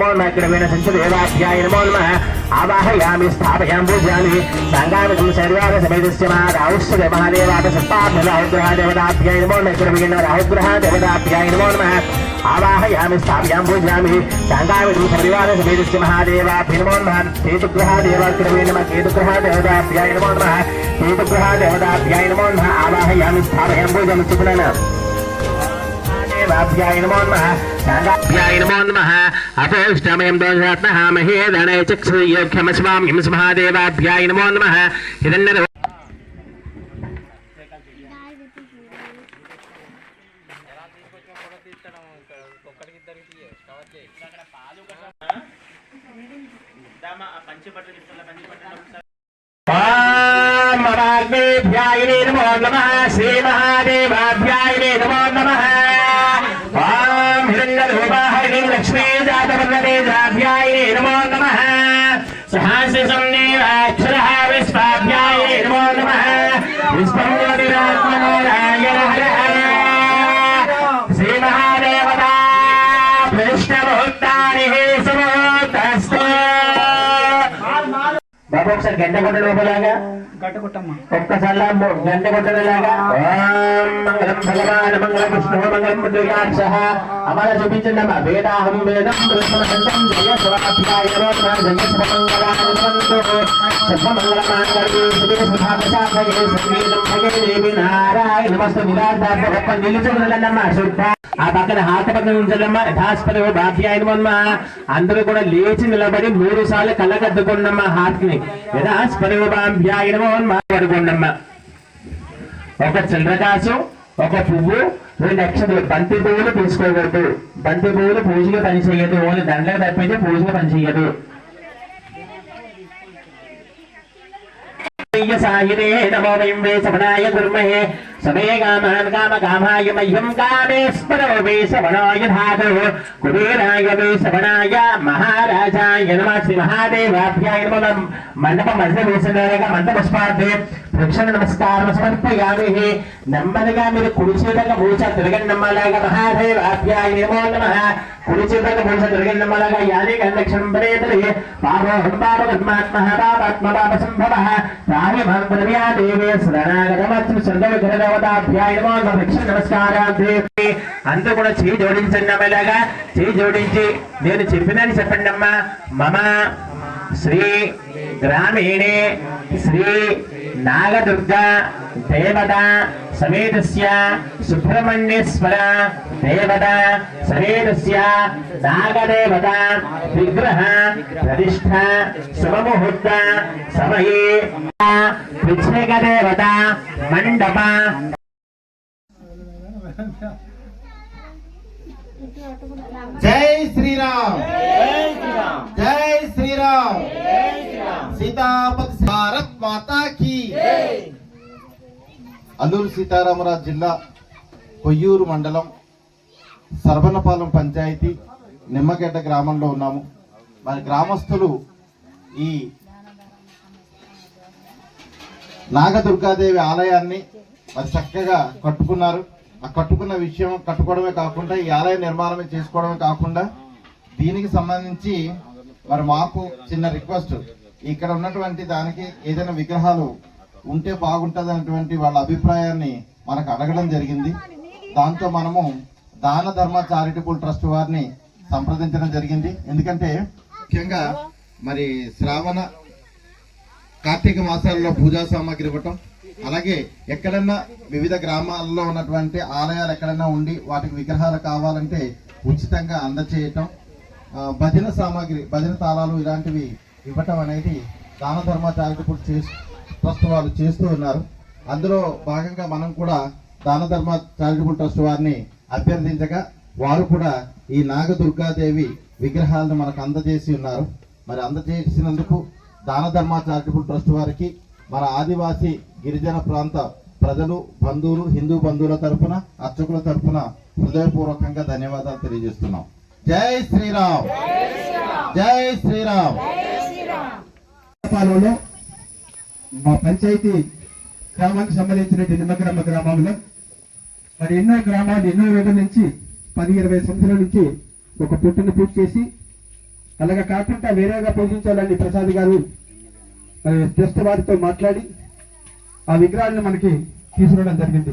నమో నమః క్రమేణ సంచదేవాభ్యాయ నమో నమః ఆవాహయామి స్థాపయామి పూజయామి. సంగామితం శరీరాల సమేతస్య మహారావుస్య మహాదేవాత సత్తాత్మ రాహుగ్రహ దేవతాభ్యాయ నమో నమః రాహుగ్రహ దేవతాభ్యాయ నమో నమః ఆవాహయామి స్థాపయామి పూజయామి. సంగామితం శరీరాల సమేతస్య మహాదేవాభ్య నమో నమః కేతుగ్రహ దేవాక్రమే నమః కేతుగ్రహ దేవతాభ్యాయ నమో నమః కేతుగ్రహ దేవతాభ్యాయ నమో నమః ఆవాహయామి స్థాపయామి పూజయామి చిపునన దేవాభ్యాయ నమో నమః సాంగాభ్యాయ నమో నమః అపోష్టమయం దోషాత్మః మహేదనే చక్షుయోగ్యమస్వామ్యం మహాదేవాభ్యాయ నమో నమః హిరణ్య మహాగ్నేభ్యాయనే నమో నమః శ్రీ మహాదేవాభ్యాయనే నమో నమః ఓం హిరణ్యరూపాహరిణీం లక్ష్మీ నమో నమః సహాస్యసంనేవాక్షరः విశ్వాభ్యాయనే హరః శ్రీ మహాదేవతా బాబు ఒకసారి గంట కొట్ట లోపలాగా గట్టకొట్టమ్మా ఒక్కసారి గంట కొట్టడలాగా. మంగళం భగవాన్ మంగళం విష్ణు మంగళం పుత్రికాక్ష అమర చూపించండి అమ్మా. వేదాహం వేదం బ్రహ్మసంతం జయ స్వాధ్యాయ జయ సర్వమంగళానువంతు సర్వమంగళ మాంగళ్యే శివే సుధా ప్రసాదయే సంగీతం భగే దేవి నారాయణ. నమస్తే నిరాధార గొప్ప నిలుచుకున్నమ్మా శుద్ధ. ఆ పక్కన హాత పక్కన ఉంచాలమ్మా యథాస్పద భాగ్యాయనమమ్మా అందరూ కూడా లేచి నిలబడి మూడు సార్లు కళ్ళకద్దుకోండమ్మా హాత్ ని యథాస్పద భాగ్యాయనమో ఒక చంద్రకాసు ఒక పువ్వు రెండు అక్షతలు. బంతి పువ్వులు తీసుకోకూడదు బంతి పువ్వులు పూజగా పనిచేయదు. ఓన్లీ దండగా తప్పితే పూజగా పనిచేయదు. సాయినే నమో వయం వే సవనాయ గుర్మహే. సమయ కామాన్ కామ కామాయ మహ్యం కామేశ్వరో వే శవణాయ ధాతో. కుబేరాయ మే శవణాయ మహారాజాయ నమ శ్రీ మహాదేవాభ్యాయ నమ మండప మధ్య వేసినాక మంట పుష్పార్థే. వృక్షణ నమస్కారం సమర్పయామి. నెమ్మదిగా మీరు కుడి చేతక మూచ తిరగండి నమ్మలాగా మహాదేవాభ్యాయ నమో నమ. కుడి చేతక మూచ తిరగండి నమ్మలాగా యాని గంధక్షం పరేతరి పాపోహం పాపకర్మాత్మ పాపాత్మ పాప సంభవ. రాహి భాగ్యా దేవే శరణాగతమత్మ శ్రద్ధ గురదేవతాభ్యాయ నమో నమ వృక్షణ నమస్కారార్థే కూడా చేయి జోడించండి అమ్మలాగా చేయి జోడించి నేను చెప్పినని చెప్పండి అమ్మా. మమ శ్రీ గ్రామీణే శ్రీ నాగదుర్గ దేవత సమేతస్య సుబ్రహ్మణ్యేశ్వర దేవత సమేతస్య నాగదేవత విగ్రహ ప్రతిష్ఠ శుభముహూర్త సమయే ప్రత్యేక దేవత మండప జై శ్రీరామ్. జై శ్రీరామ్. సీతాపతి భారత్ మాతా కీ అల్లూరు సీతారామరాజు జిల్లా కొయ్యూరు మండలం సర్వనపాలెం పంచాయతీ నిమ్మగడ్డ గ్రామంలో ఉన్నాము. మరి గ్రామస్తులు ఈ నాగదుర్గాదేవి ఆలయాన్ని మరి చక్కగా కట్టుకున్నారు. ఆ కట్టుకున్న విషయం కట్టుకోవడమే కాకుండా ఈ ఆలయ నిర్మాణమే చేసుకోవడమే కాకుండా దీనికి సంబంధించి మరి మాకు చిన్న రిక్వెస్ట్. ఇక్కడ ఉన్నటువంటి దానికి ఏదైనా విగ్రహాలు ఉంటే బాగుంటుంది అనేటువంటి వాళ్ళ అభిప్రాయాన్ని మనకు అడగడం జరిగింది. దాంతో మనము దాన ధర్మ చారిటబుల్ ట్రస్ట్ వారిని సంప్రదించడం జరిగింది. ఎందుకంటే ముఖ్యంగా మరి శ్రావణ కార్తీక మాసాల్లో పూజా సామాగ్రి ఇవ్వటం అలాగే ఎక్కడన్నా వివిధ గ్రామాల్లో ఉన్నటువంటి ఆలయాలు ఎక్కడన్నా ఉండి వాటికి విగ్రహాలు కావాలంటే ఉచితంగా అందచేయటం భజన సామాగ్రి భజన తాళాలు ఇలాంటివి ఇవ్వటం అనేది దాన ధర్మ చారిటబుల్ చేసి ట్రస్ట్ వాళ్ళు చేస్తూ ఉన్నారు. అందులో భాగంగా మనం కూడా దాన ధర్మ చారిటబుల్ ట్రస్ట్ వారిని అభ్యర్థించగా వారు కూడా ఈ నాగదుర్గాదేవి విగ్రహాలను మనకు అందజేసి ఉన్నారు. మరి అందజేసినందుకు దాన ధర్మ చారిటబుల్ ట్రస్ట్ వారికి మన ఆదివాసీ గిరిజన ప్రాంత ప్రజలు బంధువులు హిందూ బంధువుల తరపున అర్చకుల తరపున హృదయపూర్వకంగా ధన్యవాదాలు తెలియజేస్తున్నాం. జై శ్రీరామ్! జై శ్రీరామ్! పాలనలో మా పంచాయతీ గ్రామానికి సంబంధించిన నిమ్మగ్రామ గ్రామంలో మరి ఎన్నో గ్రామాలు ఎన్నో రోజుల నుంచి పది ఇరవై సంవత్సరాల నుంచి ఒక పుట్టును పూర్తి చేసి అలాగే కాకుండా వేరేగా పూజించాలని ప్రసాద్ గారు మరి జస్ట్ వారితో మాట్లాడి ఆ విగ్రహాన్ని మనకి తీసుకురావడం జరిగింది.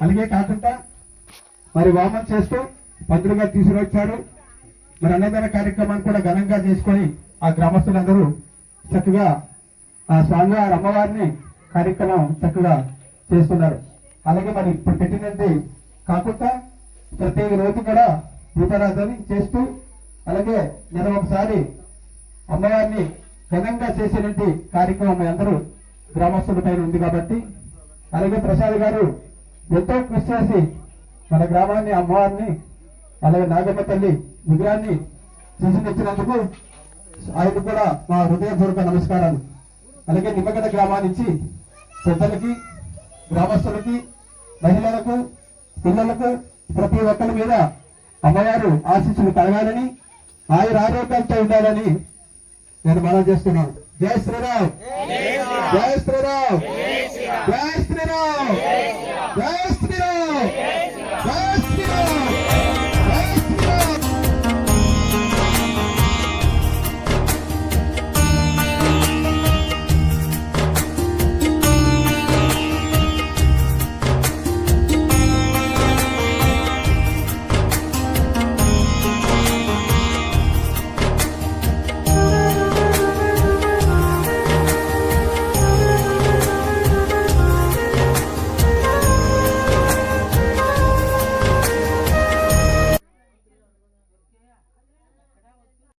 అలాగే కాకుండా మరి వామం చేస్తూ పంతులుగా తీసుకొచ్చారు మరి అన్నదాన కార్యక్రమాన్ని కూడా ఘనంగా చేసుకొని ఆ గ్రామస్తులందరూ చక్కగా ఆ స్వామివారి అమ్మవారిని కార్యక్రమం చక్కగా చేస్తున్నారు. అలాగే మరి ఇప్పుడు పెట్టినది కాకుండా ప్రతి రోజు కూడా దీపారాధన చేస్తూ అలాగే నెల ఒకసారి అమ్మవారిని ఘనంగా చేసేటువంటి కార్యక్రమం అందరూ గ్రామస్తుల పైన ఉంది కాబట్టి అలాగే ప్రసాద్ గారు ఎంతో కృషి చేసి మన గ్రామాన్ని అమ్మవారిని అలాగే నాగమ్మ తల్లి విగ్రహాన్ని తీసినచ్చినందుకు ఆయనకు కూడా మా హృదయపూర్వక నమస్కారాలు. అలాగే నిమ్మగడ్డ గ్రామానికి పెద్దలకి గ్రామస్తులకి మహిళలకు పిల్లలకు ప్రతి ఒక్కరి మీద అమ్మవారు ఆశీస్సులు కలగాలని ఆయుర ఆరోగ్యాలతో ఉండాలని నేను మనం చేస్తున్నాను. జై శ్రీరామ్. జై శ్రీరామ్. జై శ్రీరామ్.